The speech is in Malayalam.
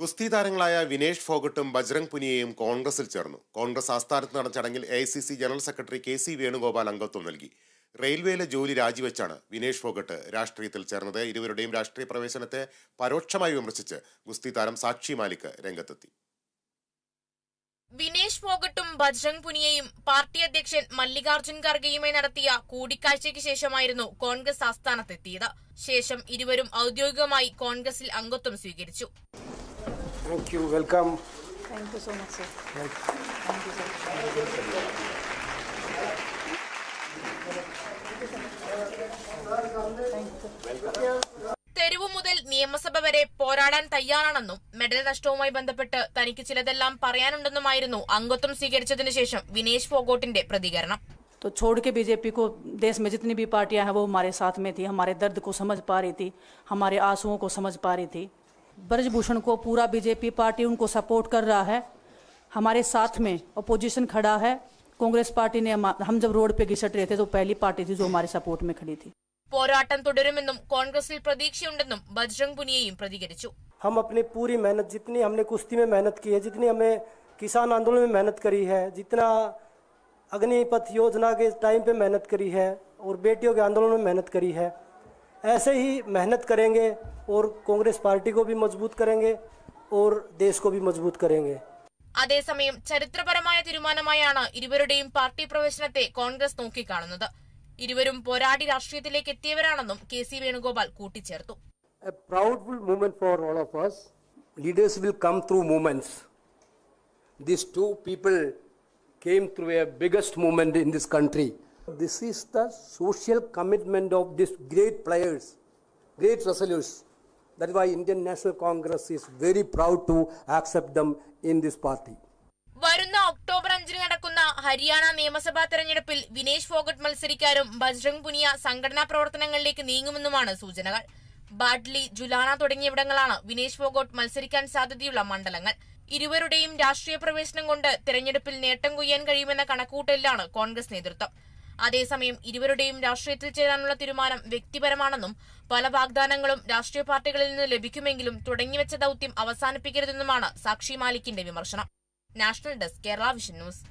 ഗുസ്തി താരങ്ങളായ വിനേഷ് ഫോഗട്ടും ബജ്രംഗ് പുനിയയും കോൺഗ്രസിൽ ചേർന്നു. കോൺഗ്രസ് ആസ്ഥാനത്ത് നടന്ന ചടങ്ങിൽ A general secretary K C Venugopal അംഗത്വം നൽകി. റെയിൽവേയിലെ ജോലി രാജിവെച്ചാണ് വിനേഷ് ഫോഗട്ട് രാഷ്ട്രീയത്തിൽ ചേർന്നത്. ഇരുവരുടെയും രാഷ്ട്രീയ പ്രവേശനത്തെ പരോക്ഷമായി വിമർശിച്ച് ഗുസ്തി താരം സാക്ഷി മാലിക് രംഗത്തെത്തി. വിനേഷ് ഫോഗട്ടും ബജ്രംഗ് പുനിയയും പാർട്ടി അധ്യക്ഷൻ മല്ലികാർജുൻ ഖർഗെയുമായി നടത്തിയ കൂടിക്കാഴ്ചയ്ക്ക് ശേഷമായിരുന്നു കോൺഗ്രസ് ആസ്ഥാനത്തെത്തിയത്. ശേഷം ഇരുവരും ഔദ്യോഗികമായി കോൺഗ്രസിൽ അംഗത്വം സ്വീകരിച്ചു. Thank you. Welcome. Thank you so much, sir. Thank you, sir. തെരുവു മുതൽ നിയമസഭ വരെ പോരാടാൻ തയ്യാറാണെന്നും മെഡൽ നഷ്ടവുമായി ബന്ധപ്പെട്ട് തനിക്ക് ചിലതെല്ലാം പറയാനുണ്ടെന്നുമായിരുന്നു അംഗത്വം സ്വീകരിച്ചതിനു ശേഷം വിനേഷ് ഫോഗോട്ടിന്റെ പ്രതികരണം तो छोड़ के बीजेपी को देश में जितनी भी पार्टियां हैं वो हमारे साथ में थी हमारे दर्द को समझ पा रही थी हमारे आंसुओं को समझ पा रही थी ब्रजभूषण को पूरा बीजेपी पार्टी उनको सपोर्ट कर रहा है हमारे साथ में अपोजिशन खड़ा है कांग्रेस पार्टी ने हमा- हम जब रोड पे घिसट रहे थे तो पहली पार्टी थी जो हमारे सपोर्ट में खड़ी थी പോരാട്ടം തുടരുമെന്നും കോൺഗ്രസിൽ പ്രതീക്ഷയുണ്ടെന്നും ബജ്രംഗ് പുനിയയും പ്രതികരിച്ചു हम अपनी पूरी मेहनत जितनी हमने कुश्ती में मेहनत की है जितनी हमें किसान आंदोलन में मेहनत करी है जितना अग्निपथ योजना के टाइम पे मेहनत करी है और बेटियों के आंदोलन में मेहनत करी है ऐसे ही मेहनत करेंगे और कांग्रेस पार्टी को भी मजबूत करेंगे और देश को भी मजबूत करेंगे അതേസമയം ചരിത്രപരമായ തീരുമാനമായാണ് ഇരുവരുടെയും പാർട്ടി പ്രവേശനത്തെ കോൺഗ്രസ് നോക്കിക്കാണുന്നത് ഇരുവരും പോരാടി രാഷ്ട്രീയത്തിലേക്ക് എത്തിയവരാണെന്നും കെ സി വേണുഗോപാൽ കൂട്ടിച്ചേർത്തു a proudful moment for all of us. Leaders will come through moments. These two people came through a biggest moment in this country. This is the social commitment of this great players great resolutes. That why Indian National Congress is very proud to accept them in this party. വരുന്ന ഒക്ടോബർ അഞ്ചിന് നടക്കുന്ന ഹരിയാന നിയമസഭാ തെരഞ്ഞെടുപ്പിൽ വിനേഷ് ഫോഗട്ട് മത്സരിക്കാനും ബജ്രംഗ് പുനിയ സംഘടനാ പ്രവർത്തനങ്ങളിലേക്ക് നീങ്ങുമെന്നുമാണ് സൂചനകൾ ബാഡ്ലി ജുലാന തുടങ്ങിയവിടങ്ങളാണ് വിനേഷ് ഫോഗോട്ട് മത്സരിക്കാൻ സാധ്യതയുള്ള മണ്ഡലങ്ങൾ ഇരുവരുടെയും രാഷ്ട്രീയ പ്രവേശനം കൊണ്ട് തെരഞ്ഞെടുപ്പിൽ നേട്ടം കൊയ്യാൻ കഴിയുമെന്ന കണക്കൂട്ടലിലാണ് കോൺഗ്രസ് നേതൃത്വം അതേസമയം ഇരുവരുടെയും രാഷ്ട്രീയത്തിൽ ചേരാനുള്ള തീരുമാനം വ്യക്തിപരമാണെന്നും പല വാഗ്ദാനങ്ങളും രാഷ്ട്രീയ പാർട്ടികളിൽ നിന്ന് ലഭിക്കുമെങ്കിലും തുടങ്ങിവെച്ച ദൌത്യം അവസാനിപ്പിക്കരുതെന്നുമാണ് സാക്ഷി മാലിക്കിന്റെ വിമർശനം. National desk Kerala vision news.